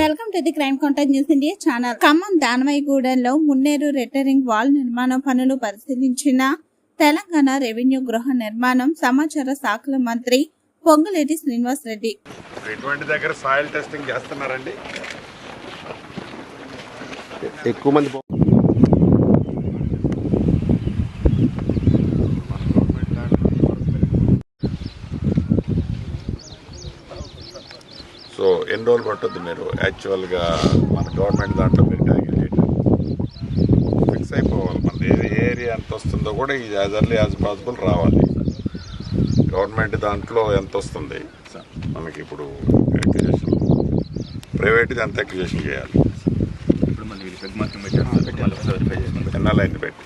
Welcome to the crime contact news India channel. Khammam దానవైగూడెంలో Munneru retaining wall నిర్మాణ పనులు పరిశీలించిన Telangana revenue గృహ నిర్మాణం సమాచార శాఖల మంత్రి పొంగులేటి శ్రీనివాస్ రెడ్డి. ఇటువంటి దగ్గర సాయిల్ టెస్టింగ్ చేస్తున్నారండి. ఎక్కువ మంది సో ఎన్ని రోజులు పట్టుద్ది మీరు. యాక్చువల్గా మన గవర్నమెంట్ దాంట్లో మీరు క్యాలిక్యులేట్ ఫిక్స్ అయిపోవాలి. మన ఏ ఏరియా ఎంత వస్తుందో కూడా ఇది యాజ్ ఎర్లీ యాజ్ పాసిబుల్ రావాలి. గవర్నమెంట్ దాంట్లో ఎంత వస్తుంది? మనకి ఇప్పుడు అక్విజేషన్ ప్రైవేట్ది ఎంత అక్విజేషన్ చేయాలి. ఎన్నాళ్ళు అయింది పెట్టి?